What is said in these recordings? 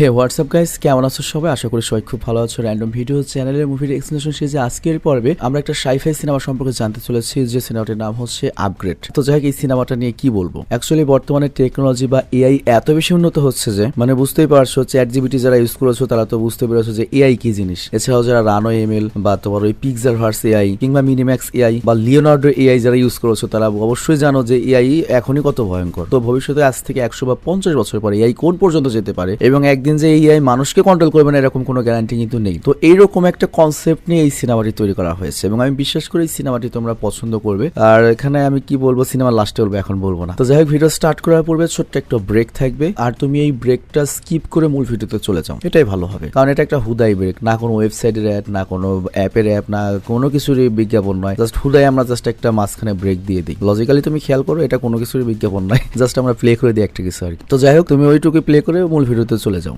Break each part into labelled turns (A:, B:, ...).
A: হে WhatsApp guys কেমন আছো সবাই? আশা করি সবাই খুব ভালো আছো। র্যান্ডম ভিডিও চ্যানেলের মুভির এক্সপ্লেনেশন সিরিজে আজকের পর্বে আমরা একটা সাইফাই সিনেমা সম্পর্কে জানতে চলেছি, যে সিনেমাটির নাম হচ্ছে আপগ্রেড তো যাই এই সিনেমাটা নিয়ে কি বলব? অ্যাকচুয়ালি বর্তমানে টেকনোলজি বা এআই এত বেশি উন্নত হচ্ছে যে মানে বুঝতেই পারছ চ্যাট জিবিটি যারা ইউজ করেছ, তারা তো বুঝতে পেরেছ যে এআই কি জিনিস? এছাড়াও যারা রানো এমএল বা তোমার ওই পিকজার ভার্স এআই কিংবা মিনিম্যাক্স এআই বা লিওনার্ডো এআই যারা ইউজ করেছ, তারা অবশ্যই জানো যে এআই এখনই কত ভয়ঙ্কর। তো ভবিষ্যতে আজ থেকে একশো বা পঞ্চাশ বছর পরে এআই কোন পর্যন্ত যেতে পারে? এবং একদিন যে এআই মানুষকে কন্ট্রোল করবে না, এরকম কোনো গ্যারান্টি কিন্তু নেই। তো এইরকম একটা কনসেপ্ট নিয়ে এই সিনেমাটি তৈরি করা হয়েছে এবং আমি বিশ্বাস করি এই সিনেমাটি তোমরা পছন্দ করবে। আর এখানে আমি কি বলব সিনেমা লাস্টে বলব এখন বলব না। তো যাই হোক ভিডিও স্টার্ট করার পূর্বে ছোট্ট একটা ব্রেক থাকবে। আর তুমি এই ব্রেকটা স্কিপ করে মূল ভিডিওতে চলে যাও। এটাই ভালো হবে। কারণ এটা একটা হুদাই ব্রেক না কোনো ওয়েবসাইটের অ্যাড না কোনো অ্যাপের অ্যাপ না কোনো কিছুরই বিজ্ঞাপন নয়। জাস্ট হুদাই আমরা জাস্ট একটা মাঝখানে ব্রেক দিয়ে দিই। লজিক্যালি তুমি খেয়াল করো, এটা কোনো কিছুরই বিজ্ঞাপন নয়। জাস্ট আমরা প্লে করে দিই একটা কিছু আর কি। তো যাই হোক, তুমি ওইটুকু প্লে করে মূল ভিডিওতে চলে যাও।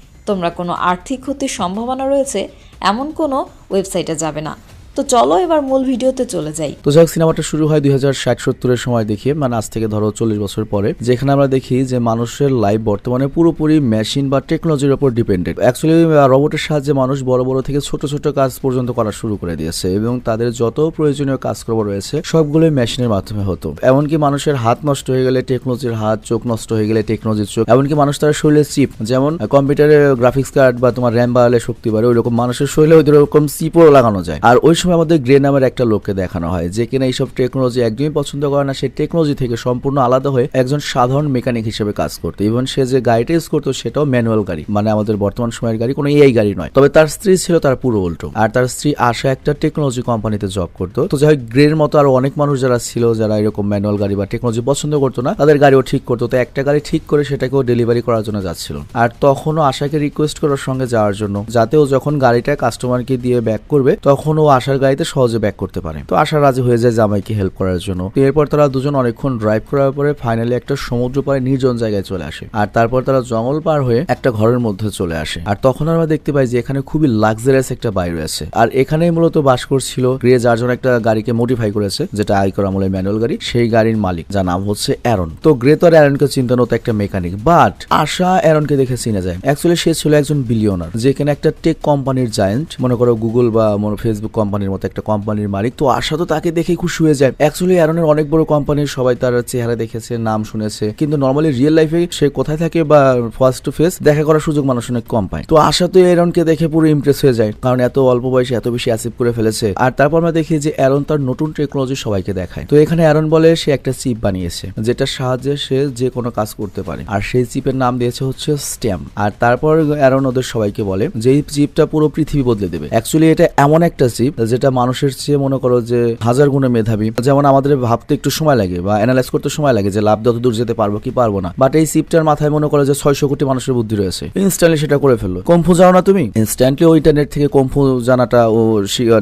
B: তোমরা কোনো আর্থিক ক্ষতির সম্ভাবনা রয়েছে এমন কোনো ওয়েবসাইটে যাবে না। তো চলো এবার মূল ভিডিওতে চলে যাই।
A: তো যাই হোক সিনেমাটা শুরু হয় দুই হাজার সত্তরের সময় দেখিয়ে মানে আজ থেকে ধরো চল্লিশ বছর পরে। যেখানে আমরা দেখি যে মানুষের লাইফ বর্তমানে পুরোপুরি মেশিন বা টেকনোলজির উপর ডিপেন্ডেন্ট অ্যাকচুয়ালি রোবটের সাহায্যে মানুষ বড় বড় থেকে ছোট ছোট কাজ পর্যন্ত করা শুরু করে দিয়েছে এবং তাদের যত প্রয়োজনীয় কাজকর্ম রয়েছে, সবগুলোই মেশিনের মাধ্যমে হতো। এমনকি মানুষের হাত নষ্ট হয়ে গেলে টেকনোলজির হাত, চোখ নষ্ট হয়ে গেলে টেকনোলজির চোখ। এমনকি মানুষ তার শরীরে চিপ যেমন কম্পিউটারে গ্রাফিক্স কার্ড বা তোমার র্যাম বাড়ালে শক্তি বাড়ে ওই রকম মানুষের শরীরে ওই রকম চিপও লাগানো যায়। আর ওই সময় আমাদের গ্রে নামের একটা লোককে দেখানো হয়, যে কিনা এইসব টেকনোলজি একদমই পছন্দ করে না সেই টেকনোলজি থেকে সম্পূর্ণ আলাদা হয়ে একজন সাধারণ মেকানিক হিসেবে কাজ করতো। ইভেন সে যে গাড়িটা ইউজ করতো, সেটাও ম্যানুয়াল গাড়ি মানে আমাদের বর্তমান সময়ের গাড়ি কোনো এআই গাড়ি নয়। তবে তার স্ত্রী ছিল তার পুরো উল্টো, আর তার স্ত্রী আশা একটা টেকনোলজি কোম্পানিতে জব করতো। তো যাই গ্রের মতো আরও অনেক মানুষ যারা ছিল, যারা এরকম ম্যানুয়াল গাড়ি বা টেকনোলজি পছন্দ করতো না, তাদের গাড়িও ঠিক করতো। তো একটা গাড়ি ঠিক করে সেটাকেও ডেলিভারি করার জন্য যাচ্ছিল। আর তখনও আশাকে রিকোয়েস্ট করার সঙ্গে যাওয়ার জন্য, যাতে ও যখন গাড়িটা কাস্টমারকে দিয়ে ব্যাক করবে, তখন ও আশার গাড়িতে সহজে ব্যাক করতে পারে। তো আশা রাজি হয়ে যায় জামাইকে হেল্প করার জন্য। এরপর তারা দুজন অনেকক্ষণ ড্রাইভ করার পরে ফাইনালি একটা সমুদ্র পাড়ে নির্জন জায়গায় চলে আসে। আর তারপর তারা জঙ্গল পার হয়ে একটা ঘরের মধ্যে চলে আসে। আর তখন আমরা দেখতে পাই যে এখানে খুবই লাক্সারিয়াস একটা বাড়ি রয়েছে। আর এখানেই মূলত বাস করছিল গ্রে জন্য একটা গাড়িকে মডিফাই করেছে, যেটা আইকর আমলের ম্যানুয়াল গাড়ি। সেই গাড়ির মালিক, যার নাম হচ্ছে অ্যারন তো গ্রে তো আর অ্যারনকে চিন্তা তো একটা মেকানিক বাট আশা অ্যারনকে দেখে চিনে যায়। অ্যাকচুয়ালি সে ছিল একজন বিলিয়নার যেখানে একটা টেক কোম্পানির জায়েন্ট মনে করো গুগল বা ফেসবুক কোম্পানির মতো একটা কোম্পানির মালিক। তো আশা তো তাকে দেখে খুশি হয়ে যায়। অ্যাকচুয়ালি অ্যারনের অনেক বড় কোম্পানির সবাই তার চেহারা দেখেছে, নাম শুনেছে। কিন্তু নর্মালি রিয়েল লাইফে সে কোথায় থাকে বা ফার্স্ট টু ফেস দেখা করার সুযোগ মানুষ অনেক কম পায়। তো আশা তো অ্যারনকে দেখে পুরো ইমপ্রেস হয়ে যায়, কারণ এত অল্প বয়সে এত বেশি অ্যাচিভ করে ফেলেছে। আর তারপর আমরা দেখি যে অ্যারন তার নতুন টেকনোলজি সবাইকে দেখায়। তো এখানে অ্যারন বলে সে একটা চিপ বানিয়েছে, যেটার সাহায্যে সে যে কোনো কাজ করতে পারে। আর সেই চিপের নাম দিয়েছে হচ্ছে স্ট্যাম্প আর তারপর অ্যারন ওদের সবাইকে বলে যে চিপটা পুরো পৃথিবী বদলে দেবে। অ্যাকচুয়ালি এটা এমন একটা চিপ যেটা মানুষের চেয়ে মনে করো যে হাজার গুণে মেধাবী, যেমন আমাদের ভাবতে একটু সময় লাগে বা অ্যানালাইজ করতে সময় লাগে যে লাভ যত দূর যেতে পারব কি পারব না। বাট এই সিপটার মাথায় মনে করো যে ছয়শো কোটি মানুষের বুদ্ধি রয়েছে। ইনস্ট্যান্টলি সেটা করে ফেলল। কম্ফু যাও না তুমি। ইনস্ট্যান্টলি ওই ইন্টারনেট থেকে কম্ফু জানাটা ও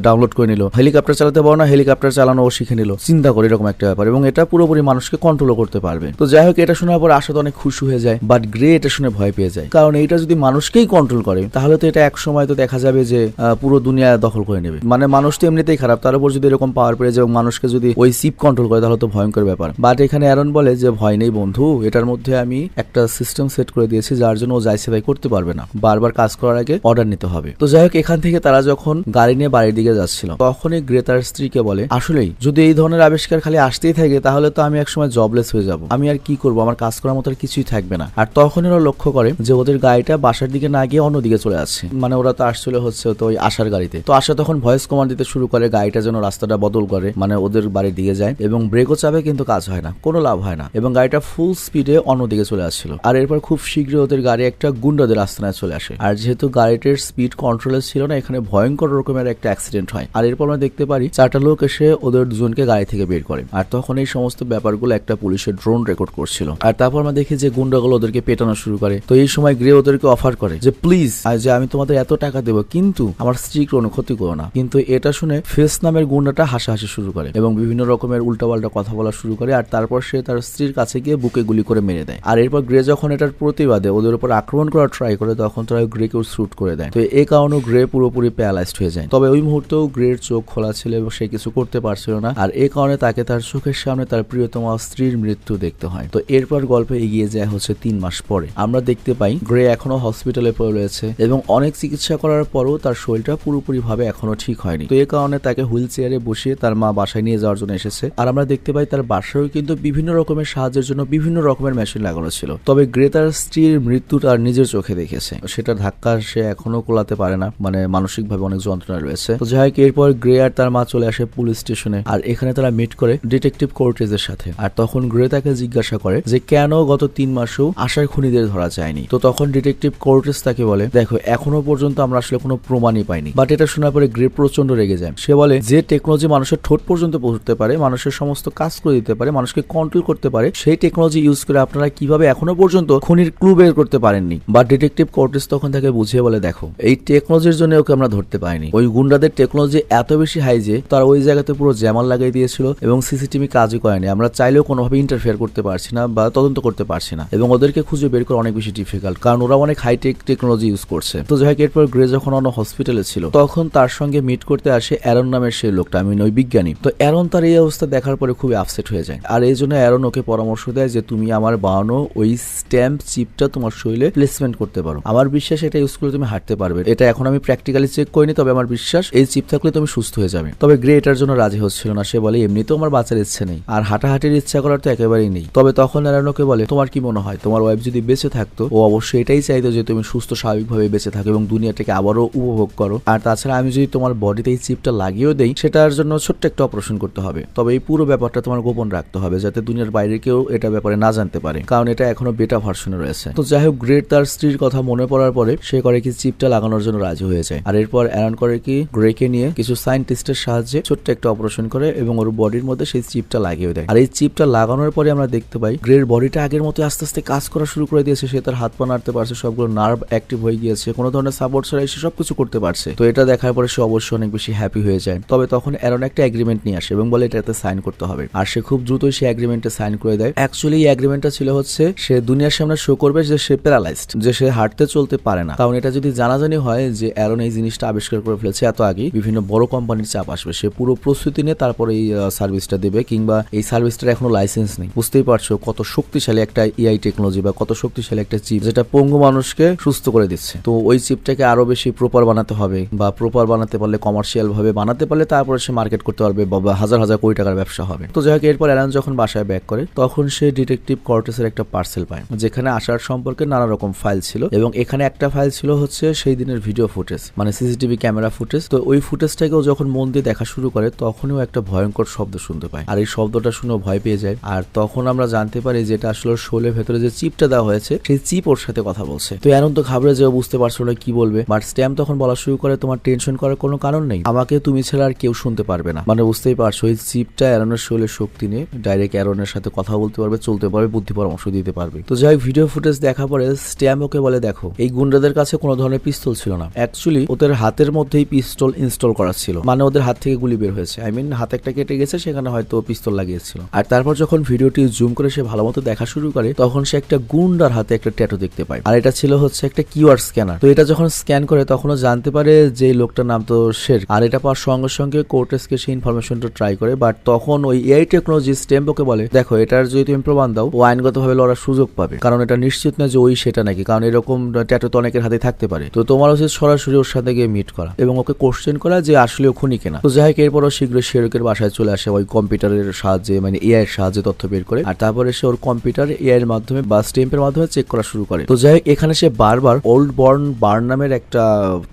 A: ডাউনলোড করে নিল। হেলিকপ্টার চালাতে পারো না হেলিকপ্টার চালানো ও শিখে নিল। চিন্তা করে এরকম একটা ব্যাপার। এবং এটা পুরোপুরি মানুষকে কন্ট্রোল করতে পারবে। তো যাই হোক, এটা শোনার পর আশা তো অনেক খুশি হয়ে যায় বাট গ্রে এটা শুনে ভয় পেয়ে যায়। কারণ এইটা যদি মানুষকেই কন্ট্রোল করে, তাহলে তো এটা এক সময় তো দেখা যাবে যে পুরো দুনিয়া দখল করে নেবে। মানে মানুষ তো এমনিতেই খারাপ, তার উপর যদি এরকম পাওয়ার পেয়ে যে মানুষকে যদি ওই সিপ কন্ট্রোল করে, তাহলে তো ভয়ঙ্কর ব্যাপার। বাট এখানে অ্যারন বলে যে, ভয় নেই বন্ধু, এটার মধ্যে আমি একটা সিস্টেম সেট করে দিয়েছি, যার জন্য ও যাইছে তাই করতে পারবে না। বারবার কাজ করার আগে অর্ডার নিতে হবে। তো যাই হোক, এখান থেকে তারা যখন গাড়ি নিয়ে বাড়ির দিকে যাচ্ছিল, তখনই গ্রে তার স্ত্রীকে বলে, আসলেই, যদি এই ধরনের আবিষ্কার খালি আসতেই থাকে, তাহলে তো আমি একসময় জবলেস হয়ে যাব। আমি আর কি করব? আমার কাজ করার মতো আর কিছুই থাকবে না। আর তখন ওরা লক্ষ্য করে যে, ওদের গাড়িটা বাসার দিকে না গিয়ে অন্যদিকে চলে আসছে মানে ওরা তো আসছিল হচ্ছে তো ওই আশার গাড়িতে। তো আশা তখন ভয়েস কমান্ড দিতে শুরু করে, গাড়িটা যেন রাস্তাটা বদল করে মানে ওদের বাড়ির দিকে যায় এবং ব্রেকও চাপে কিন্তু কাজ হয় না, কোনো লাভ হয় না। এবং গাড়িটা ফুল স্পিডে অন্যদিকে চলে আসছিল। আর এরপর খুব শীঘ্রই ওদের গাড়ি একটা গুন্ডাদের আস্তানায় চলে আসে। আর যেহেতু গাড়িটার স্পিড কন্ট্রোলে ছিল না, এখানে ভয়ঙ্কর রকমের একটা অ্যাক্সিডেন্ট হয়। আর এরপর আমরা দেখতে পারি, চারটা লোক এসে ওদের দুজনকে গাড়ি থেকে বের করে। আর তখন এই সমস্ত ব্যাপারগুলো একটা পুলিশের ড্রোন রেকর্ড করছিল। আর তারপর আমরা দেখি যে গুন্ডাগুলো ওদেরকে পেটানো শুরু করে। তো এই সময় গ্রে ওদেরকে অফার করে যে প্লিজ যে আমি তোমাদের এত টাকা দেবো, কিন্তু আমার স্ত্রীর কোনো ক্ষতি করো না। কিন্তু এটা শুনে ফেস নামের গুন্ডাটা হাসাহাসি শুরু করে এবং বিভিন্ন রকমের উল্টাপাল্টা কথা বলা শুরু করে আর তারপর সে তার স্ত্রীর কাছে গিয়ে বুকে গুলি করে মেরে দেয়। আর এরপর গ্রে যখন এটার প্রতিবাদে ওদের উপর আক্রমণ করার ট্রাই করে, তখন তারা গ্রেকেও শ্যুট করে দেয়। তো এই কারণে গ্রে পুরোপুরি প্যারালাইজড হয়ে যায়। তবে ওই মুহূর্তেও গ্রের চোখ খোলা ছিল এবং সে কিছু করতে পারছিল না। আর এই কারণে তাকে তার চোখের সামনে তার প্রিয়তম স্ত্রীর মৃত্যু দেখতে হয়। তো এরপর গল্পে এগিয়ে যায় হচ্ছে তিন মাস পরে। আমরা দেখতে পাই গ্রে এখনও হসপিটালে পড়ে রয়েছে এবং অনেক চিকিৎসা করার পরও তার শরীরটা পুরোপুরি ভাবে এখনও ঠিক হয়নি। তো এই কারণে তাকে হুইল চেয়ারে বসিয়ে তার মা বাসায় নিয়ে যাওয়ার জন্য এসেছে। আর আমরা দেখতে পাই তার বাসায়ও কিন্তু বিভিন্ন রকমের সাহায্যের জন্য বিভিন্ন রকমের মেশিন লাগানো ছিল। তবে গ্রে তার স্ত্রীর মৃত্যু তার নিজের চোখে দেখেছে। সেটা ধাক্কা সে এখনও কোলাতে পারে না মানে মানসিকভাবে অনেক যন্ত্রণা রয়েছে। তো যাই হোক, এরপর গ্রে আর তার মা চলে আসে পুলিশ স্টেশনে, আর এখানে তারা মিট করে ডিটেকটিভ কোর্টেজের সাথে। আর তখন গ্রে তাকে জিজ্ঞাসা করে যে, কেন গত তিন মাসেও আশার খুনিদের ধরা যায়নি? তো তখন ডিটেকটিভ কোর্টেজ তাকে বলে, দেখো, এখনও পর্যন্ত আমরা আসলে কোনো প্রমাণই পাইনি। বাট এটা শোনার পরে গ্রে প্রচণ্ড রেগে যায়। সে বলে, যে টেকনোলজি মানুষের ঠোঁট পর্যন্ত পৌঁছতে পারে, মানুষের সমস্ত কাজ করে দিতে পারে, মানুষকে কন্ট্রোল করতে পারে, সেই টেকনোলজি ইউজ করে আপনারা কীভাবে এখনও পর্যন্ত খুনির ক্লু বের করতে পারেননি? বা ডিটেকটিভ কোর্টেস তখন তাকে বুঝিয়ে বলে, দেখো, এই টেকনোলজির জন্য ওকে আমরা ধরতে পাইনি ওই গুন্ডাদের টেকনোলজি এত বেশি হাই যে, তারা ওই জায়গাতে পুরো জ্যামাল লাগাই দিয়েছিল এবং সিসিটিভি কাজই করেনি। আমরা চাইলেও কোনোভাবে ইন্টারফেয়ার করতে পারছি না বা তদন্ত করতে পারছি না এবং ওদেরকে খুঁজে বের করা অনেক বেশি ডিফিকাল্ট কারণ ওরা অনেক হাইটেক টেকনোলজি ইউজ করছে। তো যাই হোক, এরপর গ্রে যখন অন্য হসপিটালে ছিল, তখন তার সঙ্গে মিট করতে আসে অ্যারন নামের সেই লোকটা, আমি নই বিজ্ঞানী। তো অ্যারন তার এই অবস্থা দেখার পরে খুবই আপসেট হয়ে যায়। আর এই জন্য অ্যারন ওকে পরামর্শ দেয় যে, তুমি আমার বানানো ওই স্ট্যাম্প চিপটা তোমার শরীরে প্লেসমেন্ট করতে পারো। আমার বিশ্বাস এটা ইউজ করে তুমি হাঁটতে পারবে। এটা এখন আমি প্র্যাকটিক্যালি চেক করিনি, তবে আমার বিশ্বাস এই চিপ থাকলে তুমি সুস্থ হয়ে যাবে। তবে গ্রে এটার জন্য রাজি হচ্ছিল না। সে বলে, এমনিতেও আমার বাঁচার ইচ্ছে নেই। আর হাঁটাহাঁটির ইচ্ছা করার তো একেবারেই নেই। তবে তখন অ্যারন অ্যারনকে বলে, তোমার কি মনে হয়? তোমার ওয়াইফ যদি বেঁচে থাকতো, ও অবশ্যই এটাই চাইতো যে, তুমি সুস্থ স্বাভাবিকভাবে বেঁচে থাকো এবং দুনিয়াটাকে আবারও উপভোগ করো। আর তাছাড়া আমি যদি তোমার বডিতে এই চিপটা লাগিয়েও দেই, সেটার জন্য ছোট্ট একটা অপারেশন করতে হবে। তবে এই পুরো ব্যাপারটা তোমার গোপন রাখতে হবে, যাতে দুনিয়ার বাইরে কেউ এটা ব্যাপারে না জানতে পারে, কারণ এটা এখনও বেটা ভার্সনে রয়েছে। তো যাই হোক গ্রেট তার স্ত্রীর কথা মনে পড়ার পরে, সে করে কি চিপটা লাগানোর জন্য রাজি হয়ে যায়। আর এরপর অ্যারান করে কি গ্রেকে নিয়ে কিছু সাইন্টিস্টের সাহায্যে ছোট্ট একটা অপারেশন করে এবং ওর বডির মধ্যে সেই চিপটা লাগিয়ে দেয়। আর এই চিপটা লাগানোর পরে আমরা দেখতে পাই গ্রের বডিটা আগের মতো আস্তে আস্তে কাজ করা শুরু করে দিয়েছে। সে তার হাত পা নাড়তে পারছে, সবগুলো নার্ভ অ্যাক্টিভ হয়ে গিয়েছে, কোনো ধরনের সাপোর্ট ছাড়া সে সবকিছু করতে পারছে। তো এটা দেখার পরে সে অবশ্যই অনেক বেশি হ্যাপি হয়ে যায়। তবে তখন অ্যারন একটা এগ্রিমেন্ট নিয়ে আসে এবং বলে এটাতে সাইন করতে হবে। আর সে খুব দ্রুতই সে এগ্রিমেন্টে সাইন করে দেয়। অ্যাকচুয়ালি এই এগ্রিমেন্টটা ছিল হচ্ছে, সে দুনিয়ার সামনে শো করবে যে সে প্যারালাইজড যে সে হাঁটতে চলতে পারে না। কারণ এটা যদি জানাজানি হয় যে অ্যারন এই জিনিসটা আবিষ্কার করে ফেলেছে, এত আগে বিভিন্ন বড় কোম্পানির চাপ আসবে। সে পুরো প্রস্তুতি নিয়ে তারপরে এই সার্ভিসটা দেবে কিংবা এই সার্ভিসটার এখনও লাইসেন্স নেই। বুঝতেই পারছ কত শক্তিশালী একটা এআই টেকনোলজি বা কত শক্তিশালী একটা চিপ যেটা পঙ্গু মানুষকে সুস্থ করে দিচ্ছে। তো ওই চিপটাকে আরও বেশি প্রপার বানাতে হবে বা প্রপার বানাতে পারলে কমার্শিয়াল ভাবে বানাতে পারলে তারপরে সে মার্কেট করতে পারবে বা হাজার হাজার কোটি টাকার ব্যবসা হবে। তো যাই হোক, এরপর অ্যালান যখন বাসায় ব্যাক করে, তখন সে ডিটেকটিভ কর্টেসের একটা পার্সেল পায়, যেখানে আসার সম্পর্কে নানা রকম ফাইল ছিল এবং এখানে একটা ফাইল ছিল হচ্ছে সেই দিনের ভিডিও ফুটেজ মানে সিসিটিভি ক্যামেরা ফুটেজ তো ওই ফুটেজটাকেও যখন মন দিয়ে দেখা শুরু করে, তখনও একটা ভয়ঙ্কর শব্দ শুনতে পায়। আর এই শব্দটা শুনে ভয় পেয়ে যায়। আর তখন আমরা জানতে পারি যেটা আসলে শোলের ভেতরে যে চিপটা দেওয়া হয়েছে, সেই চিপ ওর সাথে কথা বলছে। তো এমন তো ঘাবড়ে যে ও বুঝতে পারছ না কি বলবে। বাট স্ট্যাম্প তখন বলা শুরু করে, তোমার টেনশন করার কোনো কারণ নেই। আমাকে তুমি ছাড়া আর কেউ শুনতে পারবে না। মানে বুঝতেই পারছ, এই চিপটা অ্যারনের শোলের শক্তি নিয়ে ডাইরেক্ট অ্যারনের সাথে কথা বলতে পারবে, চলতে পারবে, বুদ্ধি পরামর্শ দিতে পারবে। তো যাই ভিডিও ফুটেজ দেখা পরে স্ট্যাম ওকে বলে, দেখো, এই গুন্ডাদের কাছে কোনো ধরনের পিস্তল ছিল না। অ্যাকচুয়ালি ওদের হাতের মধ্যেই পিস্তল ইনস্টল করা ছিল। মানে ওদের হাত থেকে গুলি বের হয়েছে। আই মিন হাতে একটা কেটে গেছে, সেখানে হয়তো পিস্তল লাগিয়েছিল। আর তারপর যখন ভিডিওটি জুম করে সে ভালো মতো দেখা শুরু করে, তখন সে একটা গুন্ডার হাতে একটা ট্যাটু দেখতে পায়। আর এটা ছিল হচ্ছে একটা কিউআর স্ক্যানার তো এটা যখন স্ক্যান করে, তখনও জানতে পারে যে লোকটার নাম তো শেরক। আর এটা পাওয়ার সঙ্গে সঙ্গে কোর্টেসকে সেই ইনফরমেশনটা ট্রাই করে বাট তখন ওই এআই টেকনোলজি স্টেম্পোকে বলে, দেখো, এটার যদি তুমি প্রমাণ দাও, ও আইনগতভাবে লড়ার সুযোগ পাবে। কারণ এটা নিশ্চিত না যে ওই সেটা নাকি, কারণ এরকম ট্যাটু তো অনেকের হাতে থাকতে পারে। তো তোমার উচিত সরাসরি ওর সাথে গিয়ে মিট করা এবং ওকে কোশ্চেন করা যে আসলে ও খুনি কেনা। তো যাই হোক এরপরও শীঘ্রই শেরকের বাসায় চলে আসে, ওই কম্পিউটারের সাহায্যে মানে এআই এর সাহায্যে তথ্য বের করে। আর তারপরে সে ওর কম্পিউটার এআই এর মাধ্যমে বা স্টেম্পের মাধ্যমে চেক করা শুরু করে। তো যাই এখানে সে বারবার ওল্ড বর্ন বার্ন নামের একটা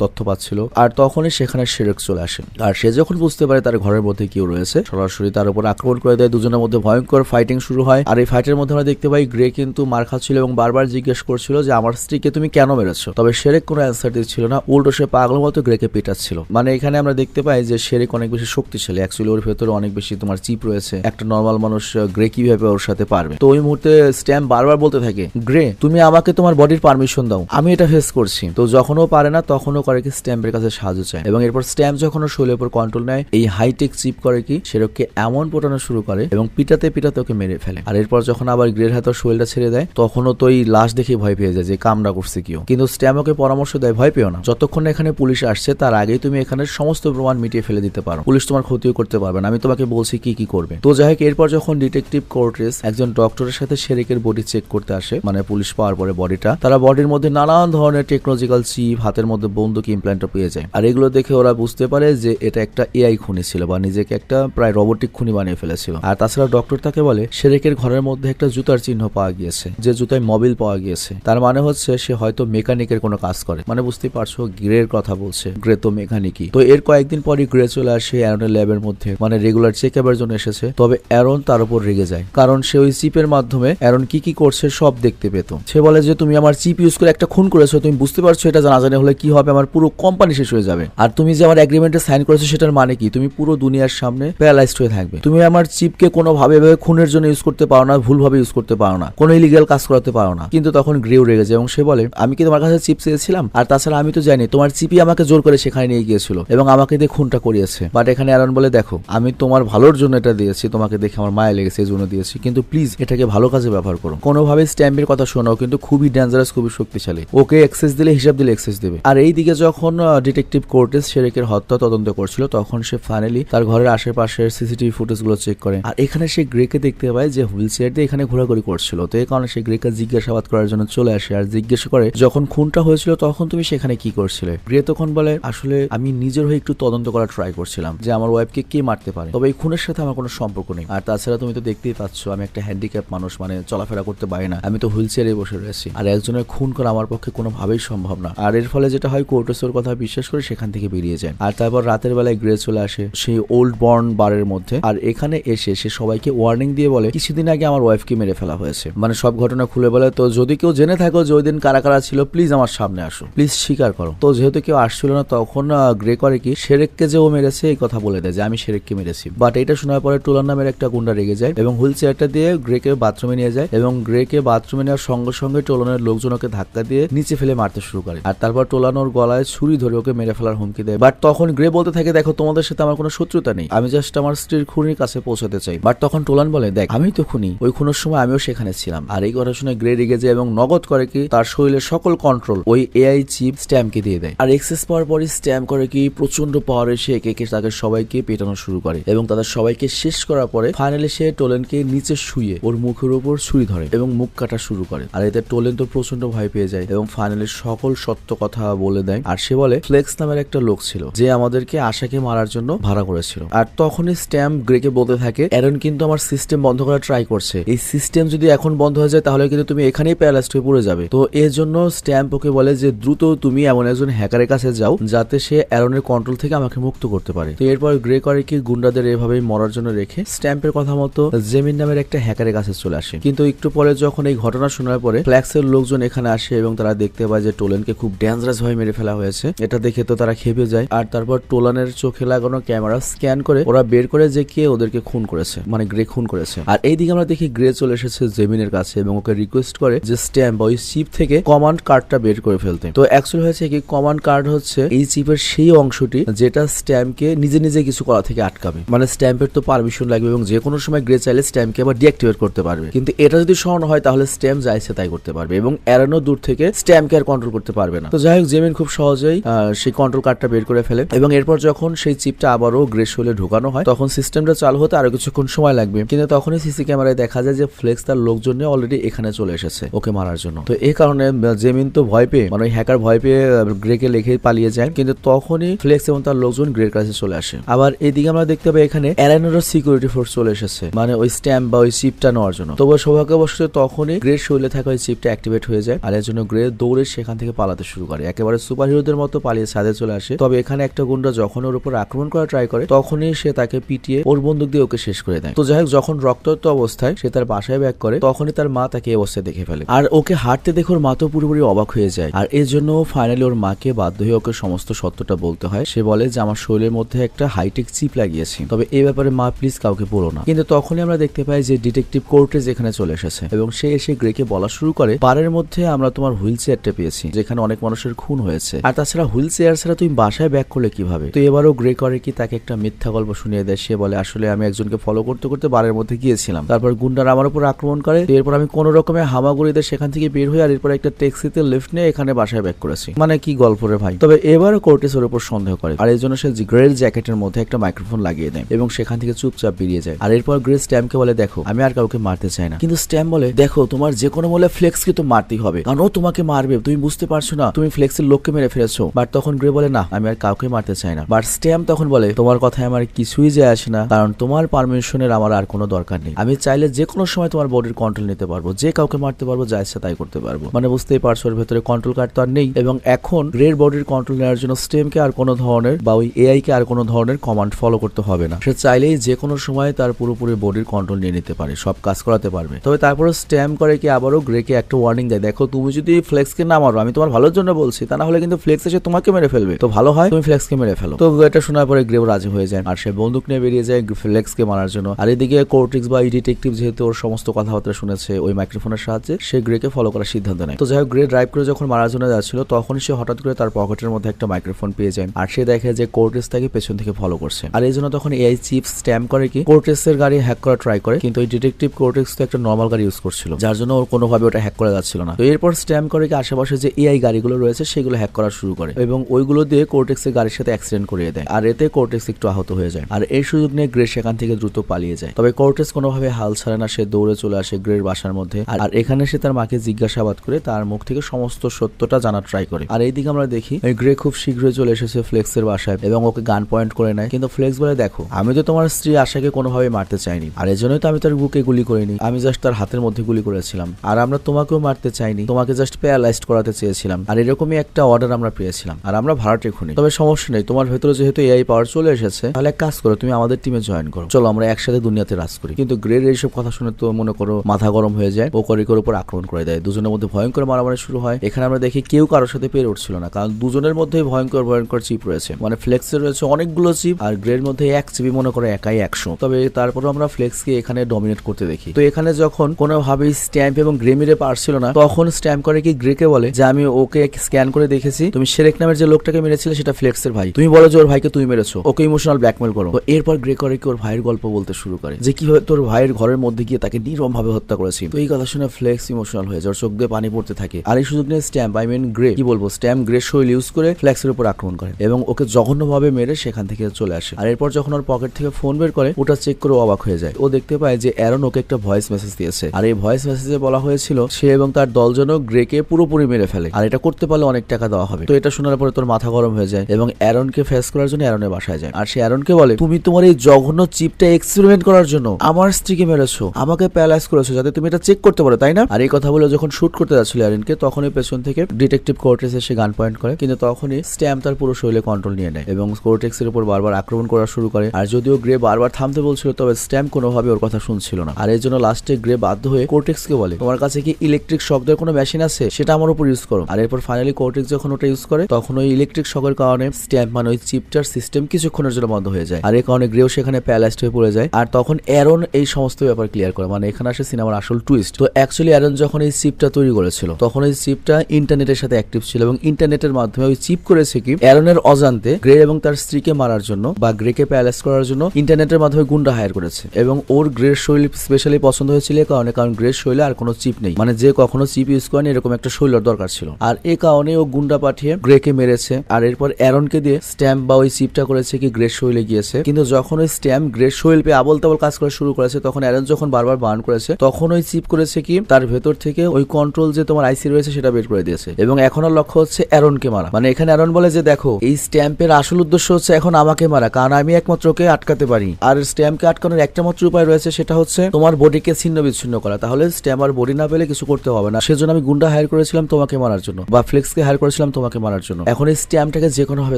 A: তথ্য পাচ্ছিল। আর তখনই সেখানে শেরেক চলে আসে। আর সে যখন বুঝতে পারে তার ঘরের মধ্যে কেউ রয়েছে, সরাসরি তার উপর আক্রমণ করে দেয়। দুজনের মধ্যে ভয়ঙ্কর ফাইটিং শুরু হয়। আর এই ফাইটের মধ্যে আমরা দেখতে পাই গ্রে কিন্তু মার খাচ্ছিল এবং বারবার জিজ্ঞেস করছিল যে, আমার স্ত্রীকে তুমি কেন মেরেছো? তবে শেরেক কোনো অ্যান্সার দিচ্ছিল না। উল্টো সে পাগল মতো গ্রেকে পেটাচ্ছিল। মানে এখানে আমরা দেখতে পাই যে শেরেক অনেক বেশি শক্তিশালী। অ্যাকচুয়ালি ওর ভেতরে অনেক বেশি তোমার চিপ রয়েছে। একটা নর্মাল মানুষ গ্রে কীভাবে ওর সাথে পারবে? তো ওই মুহূর্তে স্ট্যাম্প বারবার বলতে থাকে গ্রে তুমি আমাকে তোমার বডির পারমিশন দাও। আমি এটা ফেস করছি। তো যখনও পারে না তখনও করে কি স্ট্যাম্পের কাছে সাহায্য চায়। এবং এরপর স্ট্যাম্প যখন ওর উপর কন্ট্রোল নেয়, এই হাইটেক চিপ করে কি? সেরককে এমন পোটানো শুরু করে এবং পিটাতে পিটাতে ওকে মেরে ফেলে। আর এরপর যখন আবার হাতে ওর শরীরটা ছেড়ে দেয়, তখনও তো এই লাশ দেখে ভয় পেয়ে যায় যে কামড়া করছে কেউ কিন্তু স্ট্যাম ওকে পরামর্শ দেয়, ভয় পেও না। যতক্ষণ এখানে পুলিশ আসছে, তার আগেই তুমি এখানে সমস্ত প্রমাণ মিটিয়ে ফেলে দিতে পারো। পুলিশ তোমার ক্ষতিও করতে পারবে না। আমি তোমাকে বলছি কি কি করবে। তো যাই হোক, এরপর যখন ডিটেকটিভ কোর্টেস একজন ডক্টরের সাথে শেরিকের বডি চেক করতে আসে মানে পুলিশ পাওয়ার পরে বডিটা তারা বডির মধ্যে নানান ধরনের টেকনোলজিক্যাল চিপ হাতের মধ্যে বন্দুক ইমপ্ল্যান্টও পেয়ে যায়। আর এগুলো দেখে ওরা বুঝতে পারে যে এটা একটা এআই খুনি ছিল বা নিজেকে একটা প্রায় রোবটিক খুনি বানিয়ে ফেলেছিল। আর তাছাড়া ডক্টর তাকে বলে শেরেকের ঘরের মধ্যে একটা জুতার চিহ্ন পাওয়া গিয়েছে, যে জুতায় মোবিল পাওয়া গিয়েছে। তার মানে হচ্ছে সে হয়তো মেকানিকের কোনো কাজ করে। মানে বুঝতেই পারছ গ্রের কথা বলছে গ্রে তো মেকানিকই তো এর কয়েকদিন পরই গ্রে চলে আসে অ্যারনের ল্যাবের মধ্যে মানে রেগুলার চেক আপের জন্য এসেছে। তবে অ্যারন তার উপর রেগে যায়, কারণ সে ওই চিপের মাধ্যমে অ্যারন কি কি করছে সব দেখতে পেত। সে বলে যে, তুমি আমার চিপ ইউজ করে একটা খুন করেছ, তুমি বুঝতে পারছ এটা জানা জানে হলে কি হবে, আমার পুরো কোম্পানি শেষ হয়ে যাবে। আর তুমি যে আমার এগ্রিমেন্টে সাইন করেছ সেটার মানে কি? তুমি পুরো দুনিয়ার সামনে প্যারালাইজড হয়ে থাকবে। তুমি আমার চিপকে কোনোভাবে এভাবে খুনের জন্য ইউজ করতে পারো না, ভুলভাবে ইউজ করতে পারো না, কোনো ইলিগাল কাজ করাতে পারো না। কিন্তু তখন গ্রেও রেগে যায় এবং সে বলে, আমি কি তোমার কাছে চিপ চেয়েছিলাম? আর তাছাড়া আমি তো জানি, তোমার চিপি আমাকে জোর করে সেখানে নিয়ে গিয়েছিল এবং আমাকে দিয়ে খুনটা করিয়েছে। বাট এখানে অ্যারন বলে, দেখো, আমি তোমার ভালোর জন্য এটা দিয়েছি, তোমাকে দেখে আমার মায়া লেগেছে, এই জন্য দিয়েছি। কিন্তু প্লিজ এটাকে ভালো কাজে ব্যবহার করো। কোনোভাবে স্ট্যাম্পের কথা শোনাও কিন্তু খুবই ডেঞ্জারাস খুবই শক্তিশালী। ওকে এক্সেস দিলে, হিসাব দিলে এক্সেস দেবে। আর এই দিকে যখন ডিটেকটিভ কোর্টেস শেরেকের হত্যা তদন্ত করছিল, তখন সে ফাইনালি তার ঘরের আশেপাশের সিসিটিভি ফুটেজগুলো চেক করে। আর এখানে সে গ্রেকে দেখতে পায় যে হুইল চেয়ার দিয়ে এখানে ঘোরাঘুরি করছিল। তো এই কারণে সে গ্রেকে জিজ্ঞাসাবাদ করার জন্য চলে আসে আর জিজ্ঞেস করে, যখন খুনটা হয়েছিল, তখন তুমি সেখানে কি করছিলে? গ্রে তখন বলে, আসলে আমি নিজের হয়ে একটু তদন্ত করার ট্রাই করছিলাম, যে আমার ওয়াইফকে কে মারতে পারে। তবে এই খুনের সাথে আমার কোনো সম্পর্ক নেই। আর তাছাড়া তুমি তো দেখতেই পাচ্ছ, আমি একটা হ্যান্ডিক্যাপ মানুষ মানে চলাফেরা করতে পারি না। আমি তো হুইল চেয়ারে বসে রয়েছি। আর একজনের খুন করা আমার পক্ষে কোনোভাবেই সম্ভব না। আর এর ফলে যেটা হয় কোর্টেসের কথা বিশ্বাস করে সেখান থেকে বেরিয়ে যায়। আর তারপর রাতের বেলায় গ্রে চলে আসে সেই ওল্ড বর্ন বারের মধ্যে। আর এখানে এসে সে সবাইকে ওয়ার্নিং দিয়ে বলে, কিছুদিন আগে আমার ওয়াইফকে মেরে ফেলা হয়েছে। মানে সব ঘটনা খুলে বলে, তো যদি কেউ জেনে থাকো যে ওই দিন কারা কারা ছিল প্লিজ আমার সামনে আসো। প্লিজ স্বীকার করো। তো যেহেতু কেউ আসছিল না, তখন গ্রে করে কি সেরেককে যে ও মেরেছে, এই কথা বলে দেয় যে আমি সেরেককে মেরেছি। বাট এটা শোনার পরে টুলার নামের একটা গুন্ডা রেগে যায় এবং হুইল চেয়ারটা দিয়ে গ্রেকে বাথরুমে নিয়ে যায় এবং গ্রেকে বাথরুমে নেওয়ার সঙ্গে সঙ্গে টোলনের লোকজনকে ধাক্কা দিয়ে নিচে ফেলে মারতে শুরু করে। আর তারপর টোলানোর গলায় ছুরি ধরে ওকে মেরে ফেলার হুমকি দেয়। বাট গ্রে বলতে থাকে, দেখো, তোমাদের সাথে আমার কোনো শত্রুতা নেই। আমি জাস্ট আমার স্ত্রীর খুনির কাছে পৌঁছাতে চাই। বাট তখন টোলান বলে, দেখ, আমি তো খুনি। ওই খুনের সময় আমিও সেখানে ছিলাম। আর এই কথা শুনে গ্রে রেগে যায় এবং নগদ করে কি, তার শরীরের সকল কন্ট্রোল ওই এআই চিপ স্ট্যাম্পকে দিয়ে দেয়। আর এক্সেস পাওয়ার পরই স্ট্যাম্প করে কি প্রচণ্ড পাওয়ার এসে একে একে তাকে সবাইকে পেটানো শুরু করে এবং তাদের সবাইকে শেষ করার পরে ফাইনালি সে টোলেনকে নিচে শুয়ে ওর মুখের উপর ছুরি ধরে এবং মুখ কাটা শুরু করে। আর এতে টোলেন তো প্রচণ্ড ভয় পেয়ে যায় এবং ফাইনালি সকল সত্য কথা বলে দেয়। আর সে বলে ফ্লেক্স নামের একটা লোক ছিল, যে আমাদেরকে আশাকে মারার জন্য ভাড়া করেছিল। আর তখনই স্ট্যাম্প গ্রেকে বলতে থাকে, অ্যারন কিন্তু আমার সিস্টেম বন্ধ করার ট্রাই করছে। এই সিস্টেম যদি এখন বন্ধ হয়ে যায়, তাহলে কিন্তু তুমি এখানেই প্যারালাইজড হয়ে পড়ে যাবে। তো এর জন্য স্ট্যাম্প ওকে বলে যে, দ্রুত তুমি এমন একজন হ্যাকারের কাছে যাও, যাতে সে অ্যারনের কন্ট্রোল থেকে আমাকে মুক্ত করতে পারে। তো এরপর গ্রে করে কি গুন্ডাদের এভাবেই মরার জন্য রেখে স্ট্যাম্পের কথা মতো জেমিন নামের একটা হ্যাকারের কাছে চলে আসে। কিন্তু একটু পরে যখন এই ঘটনা শোনার পরে ফ্ল্যাক্সের লোকজন এখানে আসে এবং তারা দেখতে পায় যে টোলেনকে খুব ডেঞ্জারাস ভাবে মেরে ফেলা হয়েছে। এটা দেখে তো তারা খেপে যায়। আর তারপর টোলানের চোখে লাগানো ক্যামেরা স্ক্যান করে ওরা বের করে যে কে ওদেরকে খুন করেছে। মানে গ্রে খুন করেছে। আর এইদিকে আমরা দেখি গ্রে চলে এসেছে জেমিনের কাছে এবং ওকে রিকোয়েস্ট করে যে স্ট্যাম্প ওই চিপ থেকে কমান্ড কার্ডটা বের করে ফেলতে। তো অ্যাকচুয়ালি হয়েছে কি কমান্ড কার্ড হচ্ছে এই চিপের সেই অংশটি যেটা স্ট্যাম্পকে নিজে নিজে কিছু করা থেকে আটকাবে। মানে স্ট্যাম্পের তো পারমিশন লাগবে এবং যে কোনো সময় গ্রে চাইলে স্ট্যাম্পকে আবার ডিঅ্যাক্টিভেট করতে পারবে। কিন্তু এটা যদি সরানো হয় তাহলে স্ট্যাম্প যা ইচ্ছে তাই করতে পারবে এবং এড়ানো দূর থেকে স্ট্যাম্পকে আর কন্ট্রোল করতে পারবে না। তো যাই হোক, জেমিন খুব সহজেই সেই কন্ট্রোল কার্ডটা বের করে ফেলে। ফেলে এবং এরপর যখন সেই চিপটা আবারও গ্রে শৈলে ঢোকানো হয়, তখন সিস্টেমটা চালু হতে আরও কিছুক্ষণ সময় লাগবে। কিন্তু তখনই সিসি ক্যামেরায় দেখা যায় যে ফ্লেক্স তার লোকজন নিয়ে অলরেডি এখানে চলে এসেছে, ওকে মারার জন্য। তো এই কারণে জেমিন তো ভয় পেয়ে মানে হ্যাকার ভয় পেয়ে গ্রেকে লেখে পালিয়ে যায়। কিন্তু তখনই ফ্লেক্স এবং তার লোকজন গ্রের কাছে চলে আসে। আবার এদিকে আমরা দেখতে পাই এখানে অ্যারানোরও সিকিউরিটি ফোর্স চলে এসেছে মানে ওই স্ট্যাম্প বা ওই চিপটা নেওয়ার জন্য। তবু সৌভাগ্যবশত তখনই গ্রের শরীরে থাকা ওই চিপটা অ্যাক্টিভেট হয়ে যায়, আর এর জন্য গ্রে দৌড়ে সেখান থেকে পালাতে শুরু করে। একেবারে সুপার হিরোদের মতো পালিয়ে ছাদে চলে আসে। তবে এখানে একটা গুন্ডা যখন ওর উপর আক্রমণ করা ট্রাই করে, তখনই সে তাকে পিটিয়ে ওর বন্দুক দিয়ে ওকে শেষ করে দেয়। তো যাই হোক, যখন রক্তাক্ত অবস্থায় সে তার বাসায় ব্যাক করে, তখনই তার মা তাকে এই অবস্থায় দেখে ফেলে। আর ওকে হাঁটতে দেখে ওর মা তো পুরোপুরি অবাক হয়ে যায়। আর এর জন্য ফাইনালি ওর মাকে বাধ্য হয়ে ওকে সমস্ত সত্যটা বলতে হয়। সে বলে যে, আমার শরীরের মধ্যে একটা হাইটেক চিপ লাগিয়েছি। তবে এই ব্যাপারে মা প্লিজ কাউকে বলো না। কিন্তু তখনই আমরা দেখতে পাই যে ডিটেকটিভ কোর্টে যেখানে চলে এসেছে। এবং সে এসে গ্রেকে বলা শুরু করে পারের মধ্যে আমরা তোমার হুইল চেয়ারটা পেয়েছি, যেখানে অনেক মানুষের খুন হয়েছে। আর তাছাড়া হুইল চেয়ার ছাড়া তুমি বাসায় ব্যাক করলে কীভাবে? তো এবারও গ্রে করে কি তাকে একটা মিথ্যা গল্প শুনিয়ে দেয়? সে বলে, আসলে আমি একজনকে ফলো করতে করতে বারের মধ্যে গিয়েছিলাম। তারপর গুন্ডার আমার উপর আক্রমণ করে। এরপর আমি কোনো রকমের হামাগুড়িতে সেখান থেকে বের হয়ে আর এরপর একটা ট্যাক্সিতে লিফট নিয়ে এখানে বাসায় ব্যাক করেছি। মানে কি গল্প রে ভাই? তবে এবারও কোর্টিস ওর উপর সন্দেহ করে। আর এই জন্য সে গ্রের জ্যাকেটের মধ্যে একটা মাইক্রোফোন লাগিয়ে দেয় এবং সেখান থেকে চুপচাপ বেরিয়ে যায়। আর এরপর গ্রে স্ট্যাম্পকে বলে, দেখো, আমি আর কাউকে মারতে চাই না। কিন্তু স্ট্যাম্প বলে, দেখো, তোমার যে কোনো মূল্যে ফ্লেক্সকে তো মারতেই হবে। কারণ ও তোমাকে মারবে। তুমি বুঝতে পারছ না, তুমি ফ্লেক্সের লোককে মেরে ফেলেছো। বাট তখন গ্রে বলে, না, আমি আর কাউকে মারতে চাই না। বাট স্ট্যাম্প তখন বলে, তোমার কথায় আমার কিছুই যায় আসে না, কারণ তোমার পারমিশনের আমার আর কোনো দরকার নেই। আমি চাইলে যে কোনো সময় তোমার বডির কন্ট্রোল নিতে পারব। যে কাউকে মারতে পারব, যা ইচ্ছা তাই করতে পারব। মানে বুঝতেই পারছ ভেতরে কন্ট্রোল কার্ড তো আর নেই। এবং এখন রেড বডির কন্ট্রোল নেওয়ার জন্য স্টেমকে আর কোনো ধরনের বা ওই এআই কে আর কোনো ধরনের কমান্ড ফলো করতে হবে না। সে চাইলেই যে কোনো সময় তার পুরোপুরি বডির কন্ট্রোল নিয়ে নিতে পারে, সব কাজ করাতে পারবে। তবে তারপরে স্ট্যাম করে কি আবারও গ্রেকে একটা ওয়ার্নিং দেয়, দেখো, তুমি যদি ফ্লেক্সকে না মারো, আমি তোমার ভালোর জন্য বলছি, তা না হলে কিন্তু ফ্লেক্স এসে তোমাকে মেরে ফেলবে। তো ভালো হয়, তুমি ফ্লেক্সকে মেরে ফেলো। তো এটা শোনার পরে গ্রেও রাজি হয়ে যায় আর সে বন্দুক নিয়ে বেরিয়ে যায় ফ্লেক্সকে মারার জন্য। আর এদিকে কোর্টিক্স বা ডিটেকটিভ যেহেতু ওর সমস্ত কথাবার্তা শুনেছে ওই মাইক্রোফোনের সাহায্যে, সে গ্রেকে ফলো করার সিদ্ধান্ত নেয়। তো যাই হোক গ্রে ড্রাইভ করে যখন মারার জন্য যাচ্ছিল তখনই সে হঠাৎ করে তার পকেটের মধ্যে একটা মাইক্রোফোন পেয়ে যায় আর সে দেখে যে কোর্টেস তাকে পেছন থেকে ফলো করছে। আর এই জন্য তখন এআই চিপ স্ট্যাম্প করে কি কোর্টেস এর গাড়ি হ্যাক করা ট্রাই করে, কিন্তু ওই ডিটেকটিভ কোর্টেক্স তো একটা নর্মাল গাড়ি ইউজ করছিল, যার জন্য ওর কোনোভাবে ওটা হ্যাক করা যাচ্ছিল না। তো এরপর স্ট্যাম্প করে কি, আশেপাশে যে এআই গাড়িগুলো রয়েছে, সেগুলো হ্যাক করা শুরু করে। এবং ওইগুলো দিয়ে কোর্টেক্স এর গাড়ির সাথে অ্যাক্সিডেন্ট করিয়ে দেয়। আর এতে কোর্টেক্স একটু আহত হয়ে যায়। আর এই সুযোগ নিয়ে গ্রে সেখান থেকে দ্রুত পালিয়ে যায়। তবে কোর্টেক্স কোনোভাবে হাল ছাড়ে না, সে দৌড়ে চলে আসে গ্রের বাসার মধ্যে। আর এখানে সে তার মাকে জিজ্ঞাসাবাদ করে তার মুখ থেকে সমস্ত সত্যটা জানার ট্রাই করে। আর এইদিকে আমরা দেখি গ্রে খুব শীঘ্রই চলে এসেছে ফ্লেক্সের বাসায় এবং ওকে গান পয়েন্ট করে নেয়। কিন্তু ফ্লেক্স বলে, দেখো, আমি তো তোমার স্ত্রী আশাকে কোনোভাবে মারতে চাইনি। আর এই জন্যই তো আমি তার বুকে গুলি করিনি। আমি জাস্ট তার হাতের মধ্যে গুলি করেছিলাম। আর আমরা তোমাকেও মারতে চাইনি। তোমাকে জাস্ট প্যারালাইজড করাতে চেয়েছিলাম। আর এরকমই একটা অর্ডার আমরা পেয়েছিলাম। আর আমরা ভাড়াটে খুনি। তবে সমস্যা নেই। তোমার ভেতরে যেহেতু এআই পাওয়ার চলে এসেছে, তাহলে এক কাজ করো, তুমি আমাদের টিমে জয়েন করো। চলো, আমরা একসাথে দুনিয়াতে রাজ করি। কিন্তু গ্রের এইসব কথা শুনে তো মনে করো মাথা গরম হয়ে যায় ও করিকোর উপর আক্রমণ করে দেয়। দুজনের মধ্যে ভয়ঙ্কর মারামারি শুরু হয়। এখানে আমরা দেখি কেউ কারোর সাথে পেরে উঠছিল না, কারণ দুজনের মধ্যেই ভয়ঙ্কর ভয়ঙ্কর চিপ রয়েছে। মানে ফ্লেক্সের রয়েছে অনেকগুলো চিপ আর গ্রের মধ্যে এক চিপি মনে করো একাই একশো। তবে তারপরে আমরা ফ্লেক্সকে এখানে ডমিনেট করতে দেখি। তো এখানে যখন কোনোভাবেই স্ট্যাম্প এবং গ্রে মিরে পারছিল না, তখন স্ট্যাম্প করে কি গ্রেকে বলে যে, আমি ওকে স্ক্যান করে দেখেছি। তুমি শেরেক নামের যে লোকটাকে মেরেছিলে, সেটা ফ্লেক্সের ভাই। তুমি বলো যে ওর ভাইকে তুমি মেরেছো। ওকে ইমোশনাল ব্ল্যাকমেল করো। তো এরপর গ্রে করে কি ওর ভাইয়ের গল্প বলতে শুরু করে? যে কীভাবে তোর ভাইয়ের ঘরের মধ্যে গিয়ে তাকে নিরম ভাবে হত্যা করেছি তো এই কথা শুনে ফ্লেক্স ইমোশনাল হয়ে যায়। চোখ দিয়ে পানি পড়তে থাকে। আর এই সুযোগ নিয়ে স্ট্যাম্প আই মিন গ্রে কি বলব? স্ট্যাম্প গ্রে শৈল ইউজ করে ফ্লেক্সের উপর আক্রমণ করে। এবং ওকে জঘন্যভাবে মেরে সেখান থেকে চলে আসে। আর এরপর যখন ওর পকেট থেকে ফোন বের করে, ওটা চেক করে অবাক হয়ে যায়। ও দেখতে পায় যে অ্যারন ওকে একটা ভয়েস মেসেজ দিয়েছে। আর এই ভয়েস মেসেজে বলা হয়েছিল, সে এবং তার দল যেন গ্রেকে পুরোপুরি মেরে ফেলে। আর এটা করতে পারলে অনেক টাকা দেওয়া হবে। তো এটা শোনার পরে তোর মাথা গরম হয়ে যায়। এবং অ্যারনকে ফেস করার জন্য অ্যারনের বাসায় যায়। আর সে অ্যারনকে বলে, তুমি তোমার এই জঘন্য চিপটা এক্সপেরিমেন্ট করার জন্য আমার স্ত্রীকে মেরেছো, আমাকে প্যালাইজ করেছ যাতে তুমি এটা চেক করতে পারো, তাই না? আর এই কথা বলে যখন শুট করতে যাচ্ছিল অ্যারনকে, তখনই পেছন থেকে ডিটেকটিভ কোর্টেস এসে গান পয়েন্ট করে, কিন্তু তখনই স্ট্যাম্প তার পুরো শরীরে কন্ট্রোল নিয়ে নেয় এবং কোর্টেক্স এর উপর বারবার আক্রমণ করা শুরু করে। আর যদিও গ্রে বারবার থামতে বলছিল, তবে স্ট্যাম্প কোনোভাবে ওর কথা শুনছিল না। আর এর জন্য লাস্টে গ্রে বাধ্য হয়ে কোর্টেক্সকে বলে, তোমার কাছে কি ইলেকট্রিক শক দেওয়ার কোনো মেশিন আছে? সেটা আমার উপর ইউজ করো। আর এরপর ফাইনালি কোর্টেক্স যখন ওটা ইউজ করে, তখন ওই ইলেকট্রিক শকের কারণে স্ট্যাম্প মানে ওই চিপটার সিস্টেম কিছুক্ষণের জন্য বন্ধ হয়ে যায়। আর এই কারণে গ্রেও সেখানে প্যালাস্ট হয়ে পড়ে যায়। আর তখন অ্যারন এই সমস্ত ব্যাপার ক্লিয়ার করে। মানে এখানে আসে সিনেমার আসল টুইস্ট তো অ্যাকচুয়ালি অ্যারন যখন এই চিপটা তৈরি করেছিল, তখন এই চিপটা ইন্টারনেটের সাথে অ্যাক্টিভ ছিল এবং ইন্টারনেটের মাধ্যমে ওই চিপ করেছে কি অ্যারনের অজান্তে গ্রে এবং তার স্ত্রীকে মারার জন্য বা গ্রেকে প্যালাস করার জন্য ইন্টারনেটের মাধ্যমে গুন্ডা হায়ার করেছে। এবং ওর গ্রের শৈল স্পেশালি পছন্দ হয়েছিল কারণে, কারণ গ্রের শৈলে আর কোনো চিপ নেই। মানে যে কখনো চিপ ইউজ করেনি, এরকম একটা শৈলের দরকার ছিল। আর এ কারণে ও গুন্ডা পাঠিয়ে গ্রেকে মেরেছে। আর এরপর অ্যারন অ্যারনকে দিয়ে স্ট্যাম্প বা ওই চিপটা করেছে কি গ্রেট শৈলে গিয়েছে। কিন্তু যখন ওই স্ট্যাম্প গ্রেট শৈল পেয়ে আবল তাবল কাজ করা শুরু করেছে, তখন অ্যারন যখন বারবার বার্ন করেছে, তখন ওই চিপ করেছে কি তার ভেতর থেকে ওই কন্ট্রোল যে তোমার আইসি রয়েছে সেটা বের করে দিয়েছে। এবং এখন আর লক্ষ্য হচ্ছে অ্যারনকে মারা। মানে এখানে অ্যারন বলে যে, দেখো, এই স্ট্যাম্পের আসল উদ্দেশ্য হচ্ছে এখন আমাকে মারা। কারণ আমি একমাত্র ওকে আটকাতে পারি। আর স্ট্যাম্পকে আটকানোর একটা মাত্র উপায় রয়েছে, সেটা হচ্ছে তোমার বডিকে ছিন্ন বিচ্ছিন্ন করা। তাহলে স্ট্যাম্প আর বডি না পেলে কিছু করতে হবে না। সেজন্য আমি গুন্ডা হায়ার করেছিলাম তোমাকে মারার জন্য বা ফ্লেক্সকে হায়ার করেছিলাম তোমাকে মারার জন্য। এখন এই স্ট্যাম্পটাকে যে কোনো ভাবে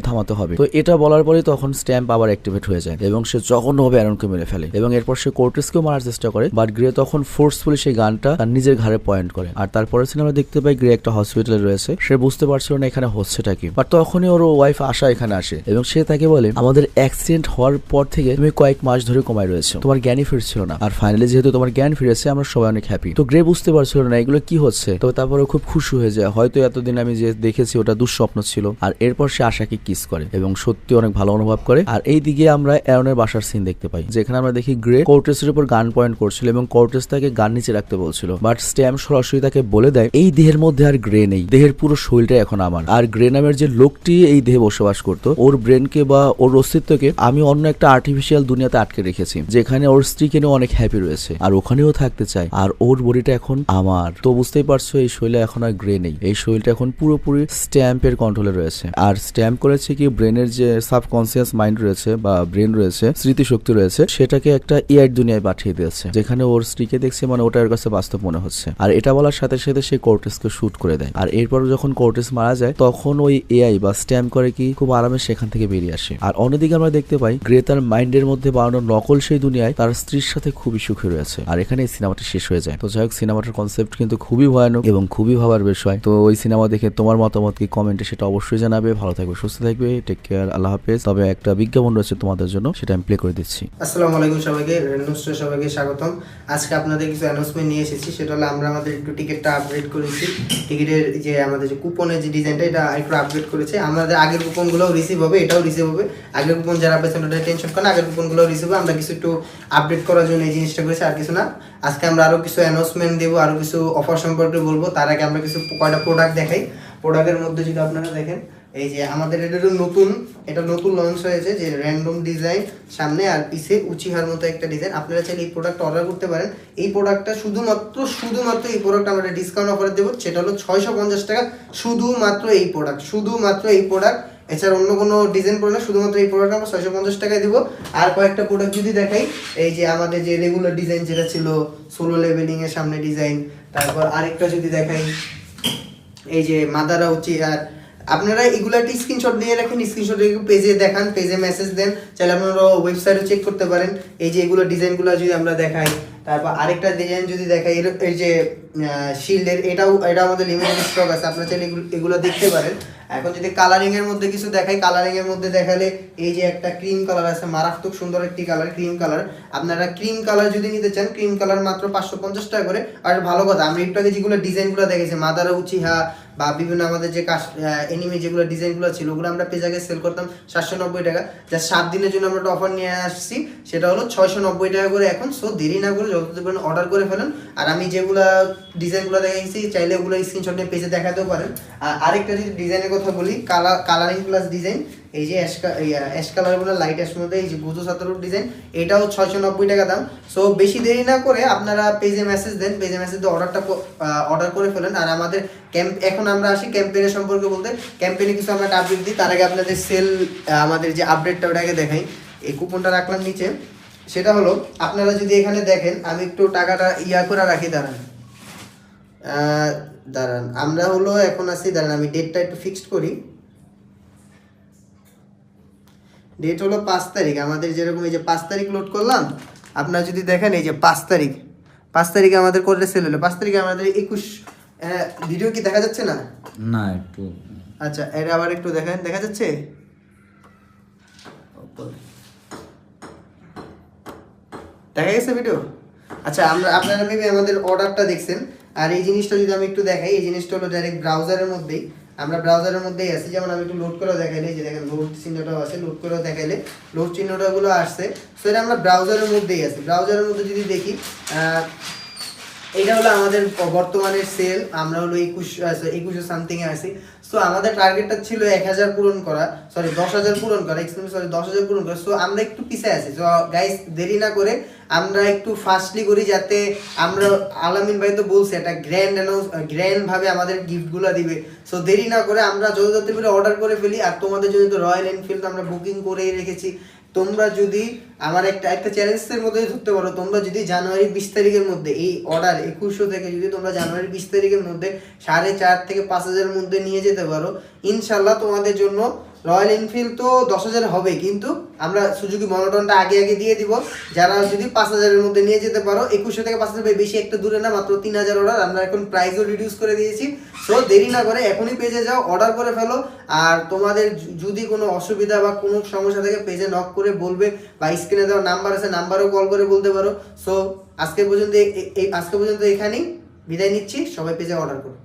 A: থামাতে হবে। তো এটা বলার পরে তখন স্ট্যাম্প আবার অ্যাক্টিভেট হয়ে যায় এবং সে জঘন্যভাবে অ্যারনকে মেরে ফেলে এবং এরপর সে কোর্টেসকেও মারার চেষ্টা করে বাট গ্রে তখন ফোর্সফুলি সেই গানটা তার নিজের ঘাড়ে পয়েন্ট করে। আর তারপরে সিনেমা দেখতে পাই গ্রে একটা হসপিটালে রয়েছে, সে বুঝতে পারছিল না এখানে হচ্ছেটা কি। বাট তখনই ওর ওয়াইফ আশা এখানে আসে এবং সে তাকে বলে, আমাদের অ্যাক্সিডেন্ট হওয়ার পর থেকে তুমি কয়েক মাস ধরে কমায় রয়েছে। তোমার জ্ঞানই ফিরছিল না। আর ফাইনালি যেহেতু তোমার জ্ঞান ফিরেছে, আমরা সবাই অনেক হ্যাপি তো গ্রে বুঝতে পারছিল না এগুলো কি হচ্ছে। তবে তারপরে খুব খুশি হয়ে যায়। হয়তো এতদিন আমি যে দেখেছি, ওটা দুঃস্বপ্ন ছিল। আর এরপর সে আশাকে কিস করে এবং সত্যি অনেক ভালো অনুভব করে। আর এই দিকে আমরা অ্যারনের বাসার সিন দেখতে পাই, যেখানে আমরা দেখি গ্রে কোর্টেসের উপর গান পয়েন্ট করছিল এবং কোর্টেস তাকে গান নিচে রাখতে বলছিল। বাট স্ট্যাম সরাসরি তাকে বলে দেয়, এই দেহের মধ্যে আর গ্রে নেই, দেহের পুরো শরীরটা এখন আমার। আর গ্রে নামের যে লোকটি এই দেহে বসবাস করত, ওর ব্রেনকে বা ওর অস্তিত্বকে আমি অন্য একটা আর্টিফিশিয়াল দুনিয়াতে আটকে রেখেছি, যেখানে ওর স্ত্রীকে নিয়ে অনেক হ্যাপি রয়েছে। আর ওখানেও থাকতে চায়, আর ওর বডিটা এখন আমার। তো বুঝতেই পারছ, এই শরীরে এখন আর গ্রে নেই, এই শরীরটা এখন পুরোপুরি স্ট্যাম্পের কন্ট্রোলে রয়েছে। আর স্ট্যাম্প করেছে কি ব্রেনের যে সাবকনসিয়াস মাইন্ড রয়েছে বা ব্রেন রয়েছে, স্মৃতিশক্তি রয়েছে, সেটাকে একটা এআই দুনিয়ায় পাঠিয়ে দিয়েছে, যেখানে ওর স্ত্রীকে দেখছে মানে ওটা ওর কাছে বাস্তব মনে হচ্ছে। আর এটা বলার সাথে সাথে সে কোর্টেসকে শুট করে দেয়। আর এরপর যখন কোর্টেস মারা যায়, তখন ওই এআই বা স্ট্যাম্প করে কি, খুব আরামে সেখান থেকে বেরিয়ে আসে। আর অন্যদিকে আমরা দেখতে পাই গ্রে তার মাইন্ডের মধ্যে বানানো নকল সেই দুনিয়ায় তার স্ত্রীর সাথে খুবই সুখী রয়েছে। আর এখানে সিনেমাটা শেষ হয়ে যায়। তো যাই হোক, সিনেমাটার কনসেপ্ট কিন্তু খুবই ভয়ানক এবং খুবই ভাবার বিষয়। তো ওই সিনেমা দেখে তোমার মতামত কি কমেন্টে সেটা অবশ্যই জানাবে। ভালো থাকবে, সুস্থ থাকবে টেক কেয়ার আল্লাহ হাফেজ। তবে একটা বিজ্ঞাপন রয়েছে তোমাদের জন্য, সেটা আমি প্লে করে দিচ্ছি।
C: আসসালামু আলাইকুম সবাইকে রেনুস্টার সবাইকে স্বাগতম। আজকে আপনাদের কিছু অ্যানাউন্সমেন্ট নিয়ে এসেছি, সেটা হলো আমরা আমাদের একটু টিকিটটা আপডেট করেছি। টিকিটের যে আমাদের যে কুপনের যে ডিজাইনটা এটা একটু আপডেট করেছে। আমাদের আগের কুপনগুলোও রিসিভ হবে, এটাও রিসিভ হবে। আগের কুপন যারা পেয়েছেন, ওটা টেনশন করেন আগের কুপনগুলো রিসিভ হবে। আমরা কিছু একটু আপডেট করার জন্য এই জিনিসটা করেছি, আর কিছু না। আজকে আমরা আরও কিছু অ্যানাউন্সমেন্ট দেবো আরও কিছু অফার সম্পর্কে বলব। তার আগে আমরা কিছু কয়টা প্রোডাক্ট দেখাই। প্রোডাক্টের মধ্যে যদি আপনারা দেখেন এই যে আমাদের এটা নতুন এটা নতুন লঞ্চ হয়েছে যে র্যান্ডম ডিজাইন সামনে আর পিছে উচিহার মতো একটা ডিজাইন আপনারা চাইলে এই প্রোডাক্ট অর্ডার করতে পারেন। এই প্রোডাক্টটা শুধুমাত্র শুধুমাত্র এই প্রোডাক্ট আমরা ডিসকাউন্ট অফারে দেবো। সেটা হলো ছয়শো পঞ্চাশ টাকা। শুধুমাত্র এই প্রোডাক্ট শুধুমাত্র এই প্রোডাক্ট এছাড়া অন্য কোনো ডিজাইন পড়লে শুধুমাত্র এই প্রোডাক্ট আমরা ছয়শো পঞ্চাশ টাকায় দেবো। আর কয়েকটা প্রোডাক্ট যদি দেখাই, এই যে আমাদের যে রেগুলার ডিজাইন যেটা ছিল সোলো লেভেলিং এর সামনে ডিজাইন তারপর আরেকটা যদি দেখাই, এই যে মাদারা আর আপনারা এগুলো স্ক্রিনশট নিয়ে রাখেন স্ক্রিনশট পেজে দেখান পেজে মেসেজ দেন চাইলে আপনারা ওয়েবসাইটও চেক করতে পারেন। এই যে এগুলো ডিজাইনগুলো যদি আমরা দেখাই তারপর আরেকটা ডিজাইন যদি এর- এই যে শিল্ডের এটাও এটা আমাদের লিমিটেড স্টক আছে, আপনারা চাইলে এগুলো- দেখতে পারেন। এখন যদি কালারিং এর মধ্যে কিছু দেখাই কালারিং এর মধ্যে দেখালে এই যে একটা ক্রিম কালার আছে, মারাত্মক সুন্দর একটি কালার ক্রিম কালার আপনারা ক্রিম কালার যদি নিতে চান ক্রিম কালার মাত্র পাঁচশো পঞ্চাশ টাকা করে। আর ভালো কথা আমি একটু আগে যেগুলো ডিজাইনগুলো দেখেছি, মাদারা উচিহা বা বিভিন্ন আমাদের যে কাশ এনিমি যেগুলো ডিজাইনগুলো ছিল, ওগুলো আমরা পেজাকে সেল করতাম সাতশো নব্বই টাকা। যা সাত দিনের জন্য আমরা একটা অফার নিয়ে আসছি। সেটা হলো ছয়শো নব্বই টাকা করে এখন সো দেরি না করে যত পারেন অর্ডার করে ফেলেন। আর আমি যেগুলো ডিজাইনগুলো দেখাইছি, চাইলে ওগুলো স্ক্রিনশট নিয়ে পেজে দেখাতেও পারেন। আর আরেকটা যদি ডিজাইনের কথা বলি কালার কালারিং প্লাস ডিজাইন এই যে অ্যাশ অ্যাশ কালার বলে লাইট অ্যাশ মধ্যে, এই যে গুজো সাতারোর ডিজাইন এটাও ছয়শো নব্বই টাকা দাম। সো বেশি দেরি না করে আপনারা পেজে মেসেজ দেন পেজে মেসেজ দিয়ে অর্ডারটা অর্ডার করে ফেলেন। আর আমাদের ক্যাম্প এখন আমরা আসি ক্যাম্পেইনের সম্পর্কে বলতে। ক্যাম্পেইনে কিছু আমরা আপডেট দিই, তার আগে আপনাদের সেল আমাদের যে আপডেটটা ওটাকে দেখাই। এই কুপনটা রাখলাম নিচে। সেটা হলো আপনারা যদি এখানে দেখেন আমি একটু টাকাটা ইয়া করে রাখি দাঁড়ান। দাঁড়ান আমরা হলো এখন আছি দাঁড়ান আমি ডেটটা একটু ফিক্সড করি। ডেট হলো পাঁচ তারিখ আমাদের যেরকম এই যে পাঁচ তারিখ লোড করলাম আপনারা যদি দেখেন এই যে পাঁচ তারিখ পাঁচ তারিখে আমাদের কোডটা সেল হলো। পাঁচ তারিখে আমাদের একুশ ভিডিও কি দেখা যাচ্ছে না?
D: না একটু।
C: আচ্ছা এটা আবার একটু দেখেন দেখা যাচ্ছে? দেখা গেছে ভিডিও আচ্ছা আমরা আপনারা মেবি আমাদের অর্ডারটা দেখছেন। আর এই জিনিসটা যদি আমি একটু দেখাই, এই জিনিসটা হলো ডাইরেক্ট ব্রাউজারের মধ্যেই। আমরা ব্রাউজারের মধ্যেই আছি, যেমন আমি একটু লোড করেও দেখাইলে যে দেখেন লোড চিহ্নটাও আছে লোড করেও দেখাইলে লোড চিহ্নটাগুলো আসছে। সো এটা আমরা ব্রাউজারের মধ্যেই আছি। ব্রাউজারের মধ্যে যদি দেখি এটা হলো আমাদের বর্তমানের সেল আমরা হলো একুশ একুশশো সামথিং এ আছি। সো আমাদের টার্গেটটা ছিল এক হাজার পূরণ করা সরি দশ হাজার পূরণ করা এক্সকিউজ সরি দশ হাজার পূরণ করা। সো আমরা একটু পিছিয়ে আছি। সো গাইস দেরি না করে আমরা একটু ফাস্টলি করি যাতে আমরা, আলামিন ভাই তো বলছে, একটা গ্র্যান্ড অ্যানাউন্স গ্র্যান্ডভাবে আমাদের গিফটগুলো দিবে। সো দেরি না করে আমরা যত করে অর্ডার করে ফেলি। আর তোমাদের জন্য তো রয়্যাল এনফিল্ড আমরা বুকিং করেই রেখেছি। তোমরা যদি আমার একটা একটা চ্যালেঞ্জের মধ্যে ধরতে পারো, তোমরা যদি জানুয়ারি বিশ তারিখের মধ্যে, এই অর্ডার একুশশো থেকে যদি তোমরা জানুয়ারি বিশ তারিখের মধ্যে সাড়ে চার থেকে পাঁচ হাজারের মধ্যে নিয়ে যেতে পারো ইনশাল্লাহ তোমাদের জন্য রয়্যাল এনফিল্ড তো দশ হাজার হবে, কিন্তু আমরা সুজুকি মনোটনটা আগে আগে দিয়ে দিব। যারা যদি পাঁচ হাজারের মধ্যে নিয়ে যেতে পারো, একুশশো থেকে পাঁচ হাজার বেশি একটা দূরে না, মাত্র তিন হাজার অর্ডার আমরা এখন প্রাইসও রিডিউস করে দিয়েছি। সো দেরি না করে এখনই পেজে যাও অর্ডার করে ফেলো। আর তোমাদের যদি কোনো অসুবিধা বা কোনো সমস্যা থাকে পেজে নক করে বলবে বা স্ক্রিনে দেওয়া নাম্বার আছে নাম্বারেও কল করে বলতে পারো। সো আজকে পর্যন্ত আজকে পর্যন্ত এখানেই। বিদায় নিচ্ছি, সবাই পেজে অর্ডার করো।